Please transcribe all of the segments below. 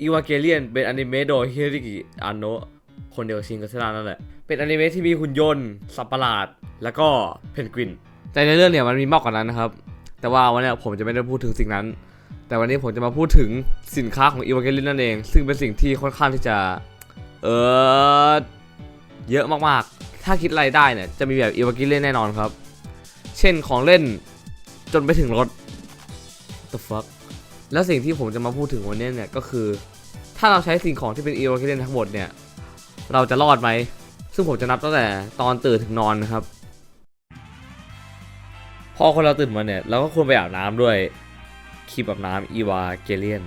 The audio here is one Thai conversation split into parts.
อีวาเกเลียนเป็นอนิเมะโดยฮิริกิอันโนะคนเดียวกับชินกัสรานั่นแหละ เป็นอนิเมะที่มีหุ่นยนต์ สัตว์ประหลาด แล้วก็เพนกวิน แต่ในเรื่องเนี่ยมันมีมากกว่านั้นนะครับ แต่ว่าวันนี้ผมจะไม่ได้พูดถึงสิ่งนั้น แต่วันนี้ผมจะมาพูดถึงสินค้าของอีวาเกเลียนนั่นเอง ซึ่งเป็นสิ่งที่ค่อนข้างที่จะ เออเยอะมากๆ ถ้าคิดรายได้เนี่ยจะมีแบบอีวาเกเลียนแน่นอนครับ เช่นของเล่นจนไปถึงรถ the fuck แล้วสิ่งที่ผมจะมาพูดถึงวันนี้เนี่ยก็คือ ถ้าเราใช้สิ่งของที่เป็นอีวาเกเลียนทั้งหมดเนี่ยเราจะรอดไหม ซึ่งผมจะนับตั้งแต่ตอนตื่นถึงนอนนะครับ พอคนเราตื่นมาเนี่ยเราก็ควรไปอาบน้ำด้วยครีมอาบน้ำอีวาเกเลียน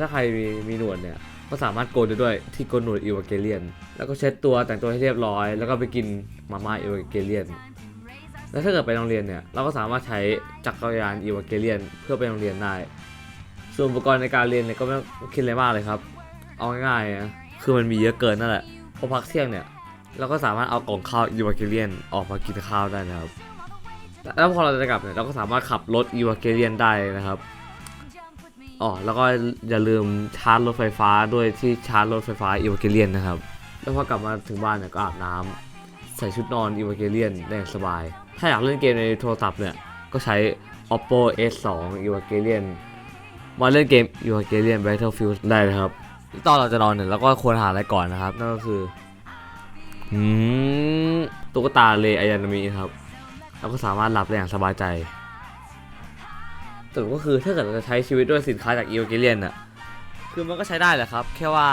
ถ้าใครมีมีหนวดเนี่ยก็สามารถโกนได้ด้วยที่โกนหนวดอีวาเกเลียน แล้วก็เช็ดตัวแต่งตัวให้เรียบร้อย แล้วก็ไปกินมาม่าอีวาเกเลียน แล้วถ้าเกิดไปโรงเรียนเนี่ยเราก็สามารถใช้จักรยานอีวาเกเลียน เพื่อไปโรงเรียนได้ ส่วนอุปกรณ์ในการเรียนเนี่ยก็ไม่ต้องคิดอะไรมากเลยครับ เอาง่ายๆนะคือมันมีเยอะเกินนั่นแหละพอพักเที่ยงเนี่ยเราก็สามารถเอากล่องข้าวอีวาเกเลียนออกมากินข้าวได้นะครับ แล้วพอเราจะกลับเนี่ยเราก็สามารถขับรถอีวาเกเลียนได้นะครับอ๋อแล้วก็อย่าลืมชาร์จรถไฟฟ้าด้วยที่ชาร์จรถไฟฟ้าอีวาเกเลียนนะครับ แล้วพอกลับมาถึงบ้านเนี่ยก็อาบน้ำใส่ชุดนอนอีวาเกเลียนได้อย่างสบาย ถ้าอยากเล่นเกมในโทรศัพท์เนี่ยก็ใช้ oppo s2 evangelion มาเล่นเกม evangelion battlefield ได้นะครับ ตอนเราจะนอนเนี่ยเราก็ควรหาอะไรก่อนนะครับ นั่นก็คืออตุ๊กตาเลอายานามิครับเราก็สามารถหลับได้อย่างสบายใจสรุปก็คือถ้าเกิดเราจะใช้ชีวิตด้วยสินค้าจาก evangelion น่ะคือมันก็ใช้ได้แหละครับ แค่ว่า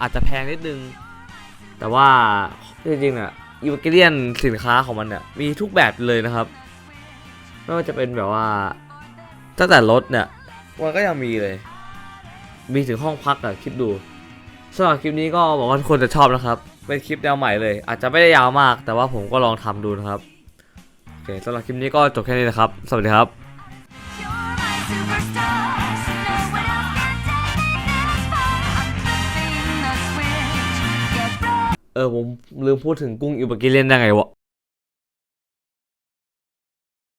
อาจจะแพงนิดนึง แต่ว่าจริงๆอะอีวาเกเลียนสินค้าของมันเนี่ยมีทุกแบบเลยนะครับ ไม่ว่าจะเป็นแบบว่าตั้งแต่รถเนี่ย มันก็ยังมีเลย มีถึงห้องพักอะคิดดูสำหรับคลิปนี้ก็บอกว่าทุกคนจะชอบนะครับ เป็นคลิปแนวใหม่เลย อาจจะไม่ได้ยาวมาก แต่ว่าผมก็ลองทำดูนะครับโอเคสำหรับคลิปนี้ก็จบแค่นี้นะครับ สวัสดีครับ You're my superstar. No one else can take me this far. I'm flipping the switch. Get เออผมลืมพูดถึงกุ้งอิวาเกเลียนได้ไงวะ